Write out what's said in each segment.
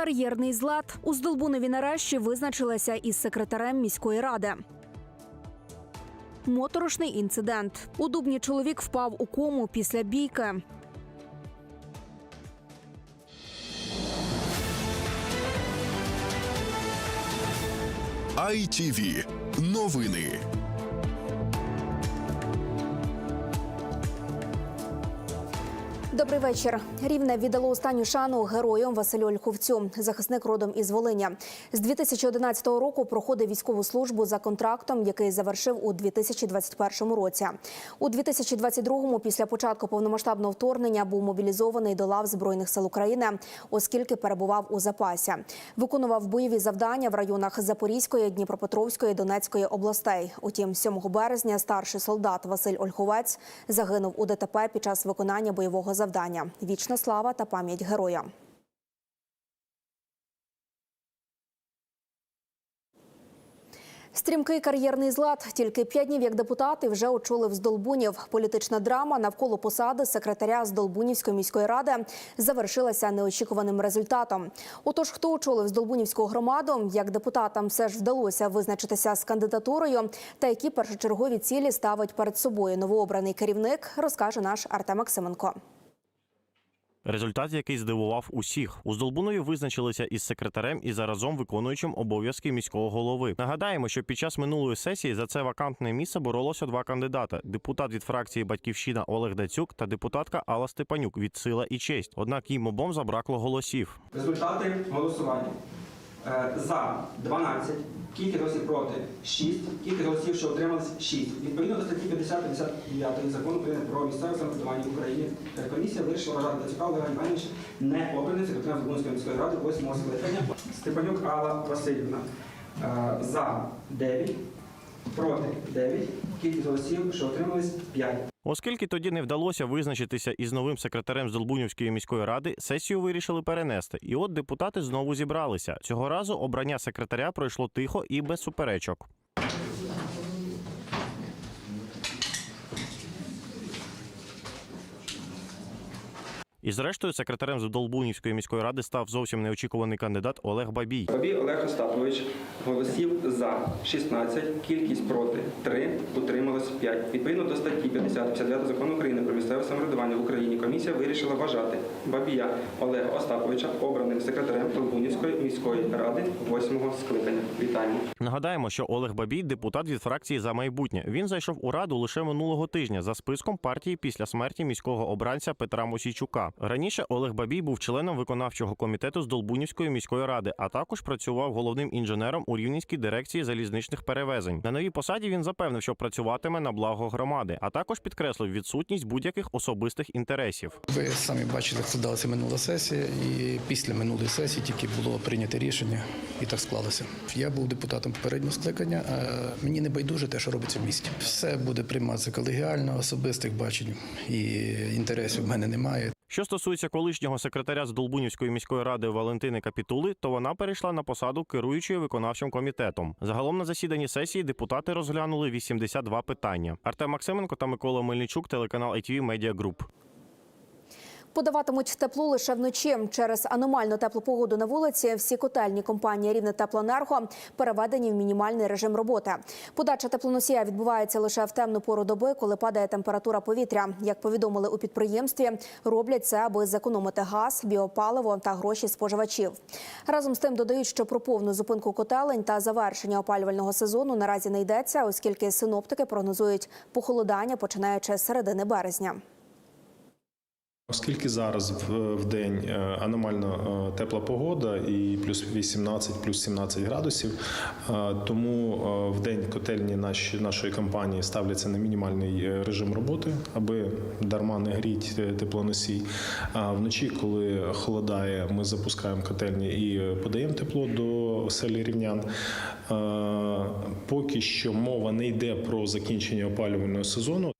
Кар'єрний злад у Здолбунові нарешті визначилася із секретарем міської ради. Моторошний інцидент. У Дубні чоловік впав у кому після бійки. ITV. Новини. Добрий вечір. Рівне віддало останню шану герою Василю Ольховцю, захисник родом із Волиня. З 2011 року проходив військову службу за контрактом, який завершив у 2021 році. У 2022-му, після початку повномасштабного вторгнення, був мобілізований до лав збройних сил України, оскільки перебував у запасі. Виконував бойові завдання в районах Запорізької, Дніпропетровської, Донецької областей. Утім, 7 березня старший солдат Василь Ольховець загинув у ДТП під час виконання бойового завдання. Вічна слава та пам'ять героя. Стрімкий кар'єрний злад. Тільки п'ять днів як депутат і вже очолив Здолбунів. Політична драма навколо посади секретаря Здолбунівської міської ради завершилася неочікуваним результатом. Отож, хто очолив Здолбунівську громаду, як депутатам все ж вдалося визначитися з кандидатурою, та які першочергові цілі ставить перед собою новообраний керівник, розкаже наш Артем Максименко. Результат, який здивував усіх, у Здолбунові визначилися із секретарем і заразом виконуючим обов'язки міського голови. Нагадаємо, що під час минулої сесії за це вакантне місце боролося два кандидата: депутат від фракції Батьківщина Олег Дацюк та депутатка Алла Степанюк від Сила і честь. Однак їм обом забракло голосів. Результати голосування. Е, За 12, кількість голосів проти 6, кількість голосів, що отрималось 6. Відповідно до статті 50-59 закону України про місцеве самоврядування в Україні, е, комісія вирішила вважати Дацюка Олега Івановича не обраним секретарем Збунської міської ради 8 скликання. Степанюк Алла Васильівна. Е, За 9, проти 9, кількість голосів, що отрималось 5. Оскільки тоді не вдалося визначитися із новим секретарем Здолбунівської міської ради, сесію вирішили перенести. І от депутати знову зібралися. Цього разу обрання секретаря пройшло тихо і без суперечок. І зрештою, секретарем Здолбунівської міської ради став зовсім неочікуваний кандидат Олег Бабій. Бабій Олег Остапович голосів за 16, кількість проти 3, утрималось 5. Відповідно до статті 50-59 закону України про місцеве самоврядування в Україні комісія вирішила вважати Бабія Олега Остаповича обраним секретарем Толбунівської міської ради 8-го скликання. Вітаємо. Нагадаємо, що Олег Бабій депутат від фракції за майбутнє. Він зайшов у раду лише минулого тижня за списком партії після смерті міського обранця Петра Мосійчука. Раніше Олег Бабій був членом виконавчого комітету з Долбунівської міської ради, а також працював головним інженером у Рівненській дирекції залізничних перевезень. На новій посаді він запевнив, що працюватиме на благо громади, а також підкреслив відсутність будь-яких особистих інтересів. Ви самі бачили, як складалася минула сесія, і після минулої сесії тільки було прийнято рішення, і так склалося. Я був депутатом попереднього скликання, мені не байдуже те, що робиться в місті. Все буде прийматися колегіально, особистих бачень і інтересів в мене немає. Що стосується колишнього секретаря з Долбунівської міської ради Валентини Капітули, то вона перейшла на посаду керуючої виконавчим комітетом. Загалом на засіданні сесії депутати розглянули 82 питання. Артем Максименко та Микола Мельничук, телеканал ITV Media Group. Подаватимуть тепло лише вночі. Через аномально теплу погоду на вулиці всі котельні компанії Рівне Теплоенерго переведені в мінімальний режим роботи. Подача теплоносія відбувається лише в темну пору доби, коли падає температура повітря. Як повідомили у підприємстві, роблять це, аби зекономити газ, біопаливо та гроші споживачів. Разом з тим додають, що про повну зупинку котелень та завершення опалювального сезону наразі не йдеться, оскільки синоптики прогнозують похолодання починаючи з середини березня. Оскільки зараз в, день е, аномально е, тепла погода і плюс 18, плюс 17 градусів, е, тому в день котельні нашої компанії ставляться на мінімальний режим роботи, аби дарма не гріть теплоносій. А вночі, коли холодає, ми запускаємо котельні і подаємо тепло до оселі рівнян. Поки що мова не йде про закінчення опалювального сезону.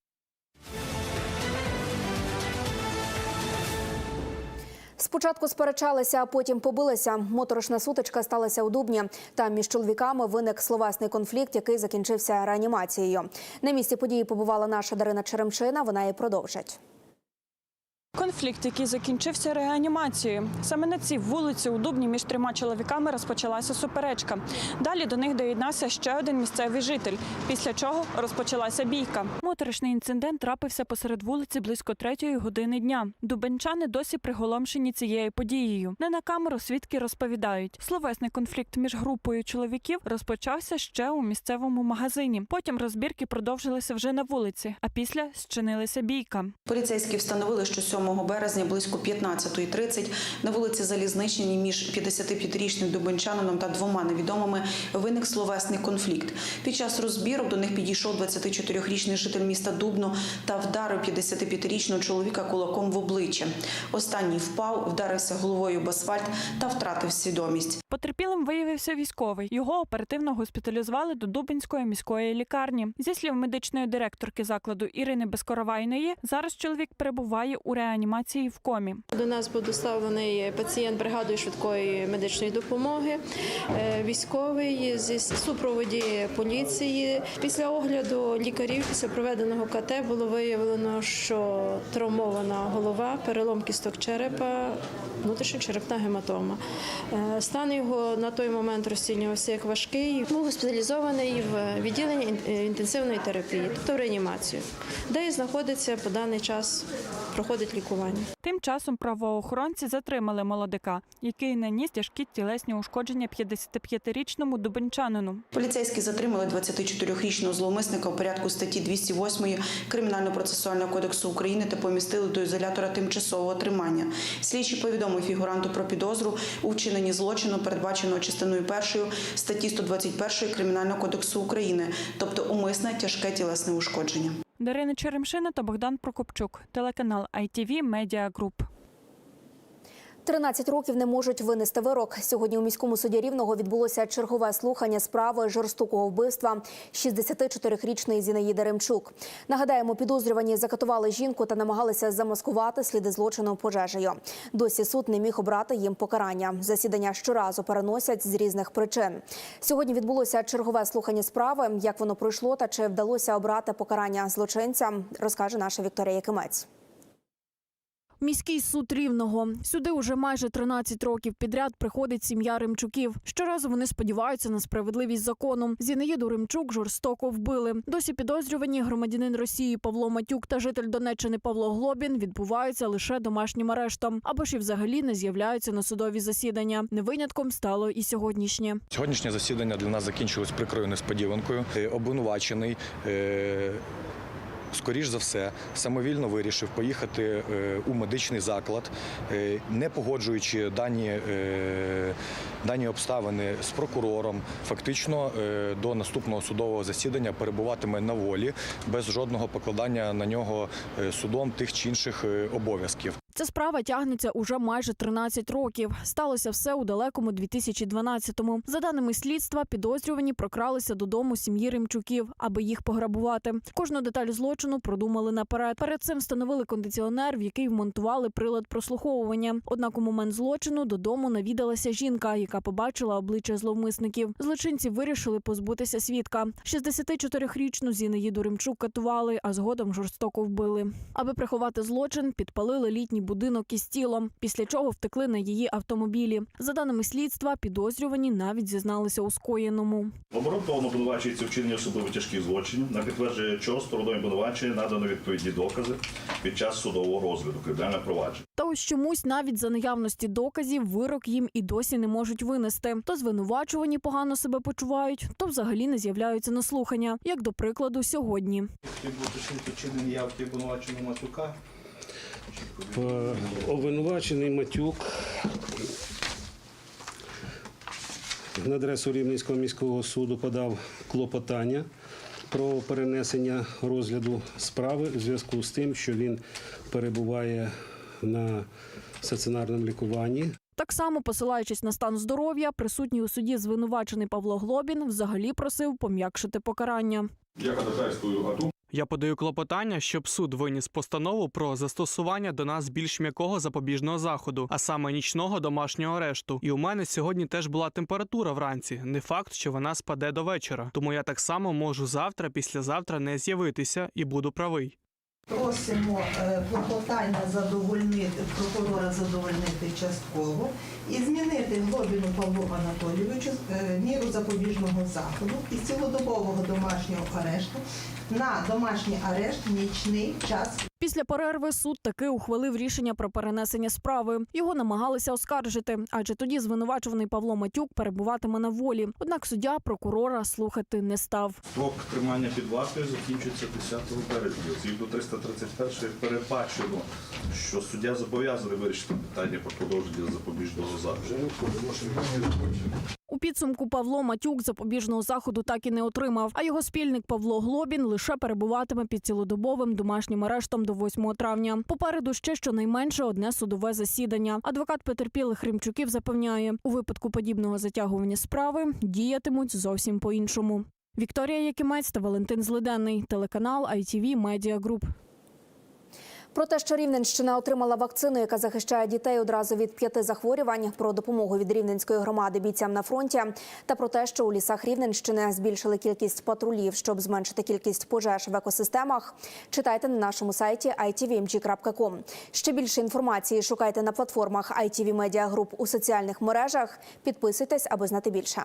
Спочатку сперечалися, а потім побилися. Моторошна сутичка сталася у Дубні. Там між чоловіками виник словесний конфлікт, який закінчився реанімацією. На місці події побувала наша Дарина Черемчина. Вона і продовжить. Конфлікт, який закінчився реанімацією. Саме на цій вулиці у Дубні між трьома чоловіками розпочалася суперечка. Далі до них доєднався ще один місцевий житель, після чого розпочалася бійка. Моторошний інцидент трапився посеред вулиці близько третьої години дня. Дубенчани досі приголомшені цією подією. Не на камеру свідки розповідають. Словесний конфлікт між групою чоловіків розпочався ще у місцевому магазині. Потім розбірки продовжилися вже на вулиці, а після зчинилася бійка. Поліцейські встановили, що 7 березня близько 15.30 на вулиці Залізничній між 55-річним дубенчанином та двома невідомими виник словесний конфлікт. Під час розбіру до них підійшов 24-річний житель міста Дубно та вдарив 55-річного чоловіка кулаком в обличчя. Останній впав, вдарився головою об асфальт та втратив свідомість. Потерпілим виявився військовий. Його оперативно госпіталізували до Дубинської міської лікарні. Зі слів медичної директорки закладу Ірини Безкоровайної, зараз чоловік перебуває у реанімації в комі. До нас був доставлений пацієнт бригадою швидкої медичної допомоги, е, військовий зі супроводі поліції. Після огляду лікарів, після проведеного КТ було виявлено, що травмована голова, перелом кісток черепа, внутрішньочерепна гематома. Е, Стан його на той момент розцінювався як важкий. Був госпіталізований в відділенні е, інтенсивної терапії, тобто в реанімацію, де знаходиться по даний час, проходить лікування. Тим часом правоохоронці затримали молодика, який наніс тяжкі тілесні ушкодження 55-річному дубенчанину. Поліцейські затримали 24-річного зловмисника у порядку статті 208 Кримінально-процесуального кодексу України та помістили до ізолятора тимчасового тримання. Слідчий повідомив фігуранту про підозру у вчиненні злочину, передбаченого частиною першою статті 121 Кримінального кодексу України, тобто умисне тяжке тілесне ушкодження. Дарина Черемшина та Богдан Прокопчук, телеканал ITV Media Group. 13 років не можуть винести вирок. Сьогодні у міському суді рівного відбулося чергове слухання справи жорстокого вбивства 64-річної Зінаїди Ремчук. Нагадаємо, підозрювані закатували жінку та намагалися замаскувати сліди злочину пожежею. Досі суд не міг обрати їм покарання. Засідання щоразу переносять з різних причин. Сьогодні відбулося чергове слухання справи. Як воно пройшло та чи вдалося обрати покарання злочинцям, розкаже наша Вікторія Якимець. Міський суд рівного сюди уже майже 13 років підряд приходить сім'я Римчуків. Щоразу вони сподіваються на справедливість закону. Зінаїду Римчук жорстоко вбили. Досі підозрювані громадянин Росії Павло Матюк та житель Донеччини Павло Глобін відбуваються лише домашнім арештом або ж і взагалі не з'являються на судові засідання. Не винятком стало і сьогоднішнє. Сьогоднішнє засідання для нас закінчилось прикрою несподіванкою. Е, Обвинувачений. Скоріш за все, самовільно вирішив поїхати е, у медичний заклад, е, не погоджуючи дані, е, дані обставини з прокурором. Фактично до наступного судового засідання перебуватиме на волі без жодного покладання на нього судом тих чи інших обов'язків. Ця справа тягнеться уже майже 13 років. Сталося все у далекому 2012-му. За даними слідства, підозрювані прокралися додому сім'ї Римчуків, аби їх пограбувати. Кожну деталь злочину продумали наперед. Перед цим встановили кондиціонер, в який вмонтували прилад прослуховування. Однак у момент злочину додому навідалася жінка, яка побачила обличчя зловмисників. Злочинці вирішили позбутися свідка. 64-річну Зінаїду Римчук катували, а згодом жорстоко вбили. Аби приховати злочин, підпалили літній будинок із тілом, після чого втекли на її автомобілі. За даними слідства, підозрювані навіть зізналися у скоєному. Обґрунтовано обвинувачується вчинення особливо тяжких злочинів, на підтвердження чого стороною обвинувачення надано відповідні докази під час судового розгляду кримінального провадження. Та ось чомусь навіть за наявності доказів вирок їм і досі не можуть винести. То звинувачувані погано себе почувають, то взагалі не з'являються на слухання, як до прикладу сьогодні. вчинені явки обвинуваченого Матюка. Е, Обвинувачений Матюк на адресу Рівненського міського суду подав клопотання про перенесення розгляду справи у зв'язку з тим, що він перебуває на стаціонарному лікуванні. Так само, посилаючись на стан здоров'я, присутній у суді звинувачений Павло Глобін взагалі просив пом'якшити покарання. Я ходатайствую о том, Я подаю клопотання, щоб суд виніс постанову про застосування до нас більш м'якого запобіжного заходу, а саме нічного домашнього арешту. І у мене сьогодні теж була температура вранці. Не факт, що вона спаде до вечора. Тому я так само можу завтра, післязавтра не з'явитися і буду правий. Просимо е, клопотання задовольнити, прокурора задовольнити частково і змінити Глобіну Павлу Анатолійовичу е, міру запобіжного заходу із цілодобового домашнього арешту на домашній арешт нічний час Після перерви суд таки ухвалив рішення про перенесення справи. Його намагалися оскаржити, адже тоді звинувачуваний Павло Матюк перебуватиме на волі. Однак суддя прокурора слухати не став. Строк тримання під вартою закінчується 10 березня. Згідно 331 передбачено, що суддя зобов'язаний вирішити питання про продовження запобіжного. У підсумку Павло Матюк запобіжного заходу так і не отримав. А його спільник Павло Глобін лише перебуватиме під цілодобовим домашнім арештом до 8 травня. Попереду ще щонайменше одне судове засідання. Адвокат потерпілих Римчуків запевняє, у випадку подібного затягування справи діятимуть зовсім по-іншому. Вікторія Якимець та Валентин Злиденний, телеканал ITV Media Group. Про те, що Рівненщина отримала вакцину, яка захищає дітей одразу від п'яти захворювань, про допомогу від рівненської громади бійцям на фронті, та про те, що у лісах Рівненщини збільшили кількість патрулів, щоб зменшити кількість пожеж в екосистемах. Читайте на нашому сайті itvmg.com. Ще більше інформації шукайте на платформах ITV Media Group у соціальних мережах. Підписуйтесь, аби знати більше.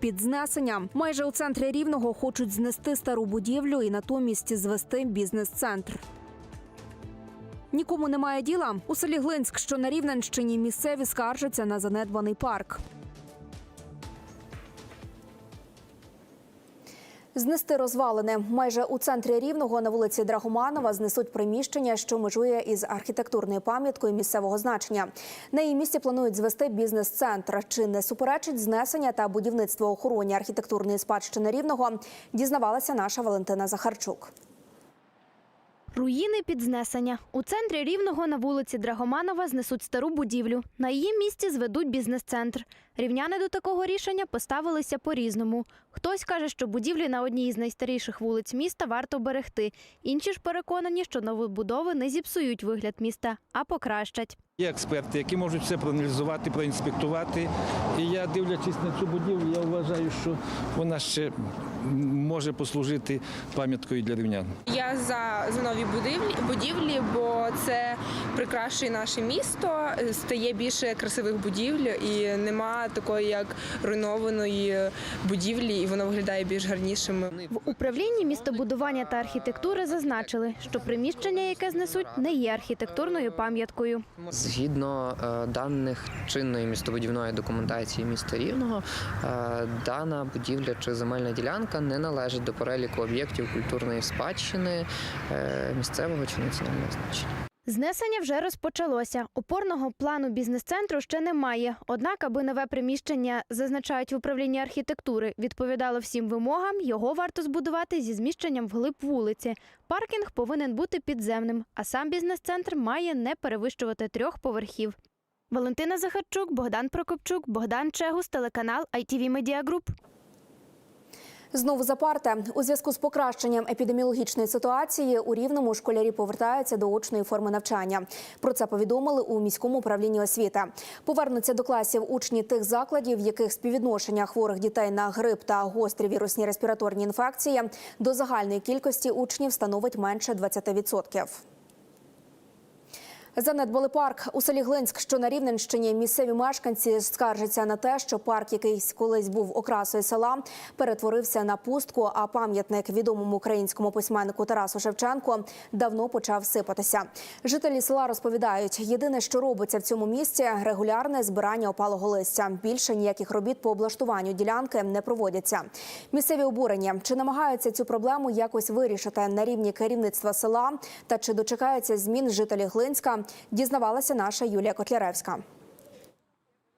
Під знесення майже у центрі рівного хочуть знести стару будівлю і натомість звести бізнес-центр. Нікому немає діла. У селі Глинськ, що на Рівненщині, місцеві скаржаться на занедбаний парк. Знести розвалини майже у центрі рівного на вулиці Драгоманова знесуть приміщення, що межує із архітектурною пам'яткою місцевого значення. На її місці планують звести бізнес-центр. Чи не суперечить знесення та будівництво охороні архітектурної спадщини рівного? Дізнавалася наша Валентина Захарчук. Руїни під знесення. У центрі Рівного на вулиці Драгоманова знесуть стару будівлю. На її місці зведуть бізнес-центр. Рівняни до такого рішення поставилися по-різному. Хтось каже, що будівлі на одній із найстаріших вулиць міста варто берегти. Інші ж переконані, що новобудови не зіпсують вигляд міста, а покращать. Є експерти, які можуть все проаналізувати, проінспектувати. І я, дивлячись на цю будівлю, я вважаю, що вона ще може послужити пам'яткою для рівнян. Я за, за нові будівлі, будівлі, бо це прикрашує наше місто, стає більше красивих будівель і нема такої, як руйнованої будівлі, і воно виглядає більш гарнішим. В управлінні містобудування та архітектури зазначили, що приміщення, яке знесуть, не є архітектурною пам'яткою. Згідно е, даних чинної містобудівної документації міста Рівного, е, дана будівля чи земельна ділянка не належить до переліку об'єктів культурної спадщини е, місцевого чи національного значення. Знесення вже розпочалося. Опорного плану бізнес-центру ще немає. Однак, аби нове приміщення зазначають в управлінні архітектури, відповідало всім вимогам, його варто збудувати зі зміщенням вглиб вулиці. Паркінг повинен бути підземним, а сам бізнес-центр має не перевищувати трьох поверхів. Валентина Захарчук, Богдан Прокопчук, Богдан Чегус, телеканал ITV Media Group. Знову за парти. у зв'язку з покращенням епідеміологічної ситуації у рівному школярі повертаються до очної форми навчання. Про це повідомили у міському управлінні освіти. Повернуться до класів учні тих закладів, в яких співвідношення хворих дітей на грип та гострі вірусні респіраторні інфекції до загальної кількості учнів становить менше 20%. Занедбали парк у селі Глинськ, що на Рівненщині. Місцеві мешканці скаржаться на те, що парк, який колись був окрасою села, перетворився на пустку. А пам'ятник відомому українському письменнику Тарасу Шевченко давно почав сипатися. Жителі села розповідають, єдине, що робиться в цьому місці регулярне збирання опалого листя. Більше ніяких робіт по облаштуванню ділянки не проводяться. Місцеві обурені чи намагаються цю проблему якось вирішити на рівні керівництва села, та чи дочекаються змін жителі Глинська. Дізнавалася наша Юлія Котляревська.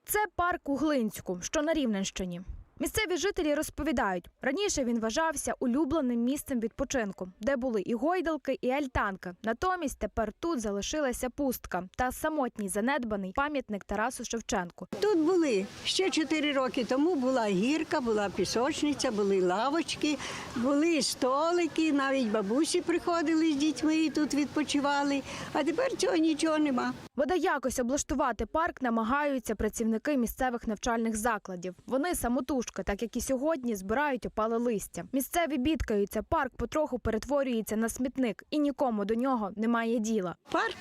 Це парк у Глинську, що на Рівненщині. Місцеві жителі розповідають, раніше він вважався улюбленим місцем відпочинку, де були і гойдалки, і альтанки. Натомість тепер тут залишилася пустка та самотній занедбаний пам'ятник Тарасу Шевченку. Тут були ще 4 роки тому. Була гірка, була пісочниця, були лавочки, були столики. Навіть бабусі приходили з дітьми і тут відпочивали. А тепер цього нічого нема. Бодай якось облаштувати парк намагаються працівники місцевих навчальних закладів. Вони самотужки, так як і сьогодні, збирають опале листя. Місцеві бідкаються, парк потроху перетворюється на смітник, і нікому до нього немає діла. Парк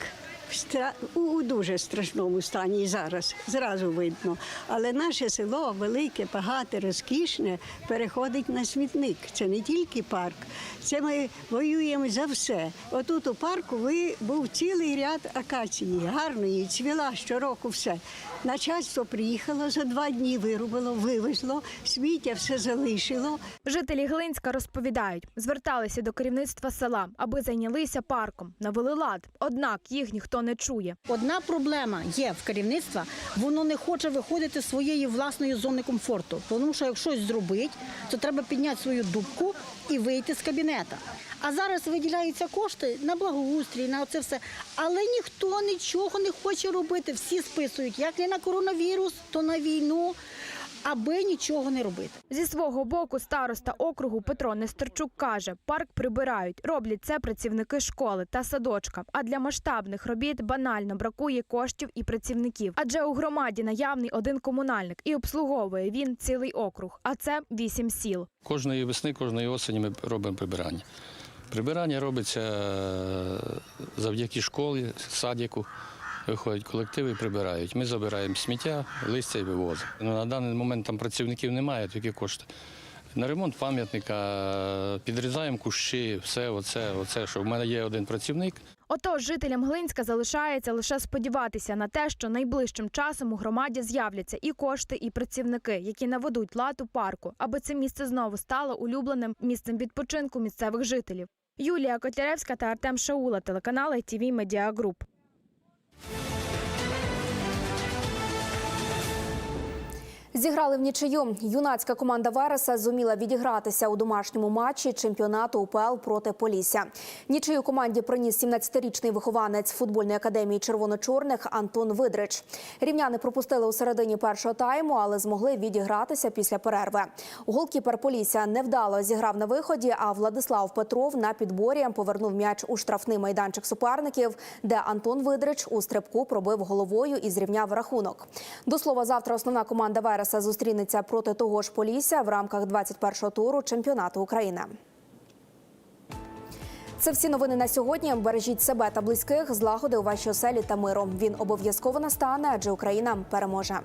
у дуже страшному стані і зараз, зразу видно. Але наше село велике, багате, розкішне, переходить на смітник. Це не тільки парк, це ми воюємо за все. Отут у парку ви, був цілий ряд акації, гарної, цвіла щороку все. Начальство приїхало за два дні, вирубило, вивезло, сміття все залишило. Жителі Глинська розповідають, зверталися до керівництва села, аби зайнялися парком, навели лад. Однак їх ніхто не чує. Одна проблема є в керівництва, воно не хоче виходити з своєї власної зони комфорту. Тому що якщо щось зробить, то треба підняти свою дубку і вийти з кабінета. А зараз виділяються кошти на благоустрій, на це все. Але ніхто нічого не хоче робити. Всі списують як не на коронавірус, то на війну, аби нічого не робити. Зі свого боку староста округу Петро Нестерчук каже, парк прибирають. Роблять це працівники школи та садочка. А для масштабних робіт банально бракує коштів і працівників. Адже у громаді наявний один комунальник і обслуговує він цілий округ. А це вісім сіл. Кожної весни, кожної осені ми робимо прибирання. Прибирання робиться е, завдяки школі, садіку. Виходять колективи і прибирають. Ми забираємо сміття, листя і вивозимо. Ну, на даний момент там працівників немає, тільки кошти. На ремонт пам'ятника, підрізаємо кущі, все оце, оце, що в мене є один працівник, Отож, жителям Глинська залишається лише сподіватися на те, що найближчим часом у громаді з'являться і кошти, і працівники, які наведуть лад у парку, аби це місце знову стало улюбленим місцем відпочинку місцевих жителів. Юлія Котляревська та Артем Шаула, телеканал ITV Media Group. Зіграли в нічию. Юнацька команда Вереса зуміла відігратися у домашньому матчі чемпіонату УПЛ проти Полісся. Нічию команді приніс 17-річний вихованець футбольної академії червоно-чорних Антон Видрич. Рівняни пропустили у середині першого тайму, але змогли відігратися після перерви. Голкіпер Полісся невдало зіграв на виході. А Владислав Петров на підборі повернув м'яч у штрафний майданчик суперників, де Антон Видрич у стрибку пробив головою і зрівняв рахунок. До слова, завтра основна команда Вереса зустрінеться проти того ж Полісся в рамках 21-го туру чемпіонату України. Це всі новини на сьогодні. Бережіть себе та близьких, злагоди у вашій оселі та миру. Він обов'язково настане, адже Україна переможе.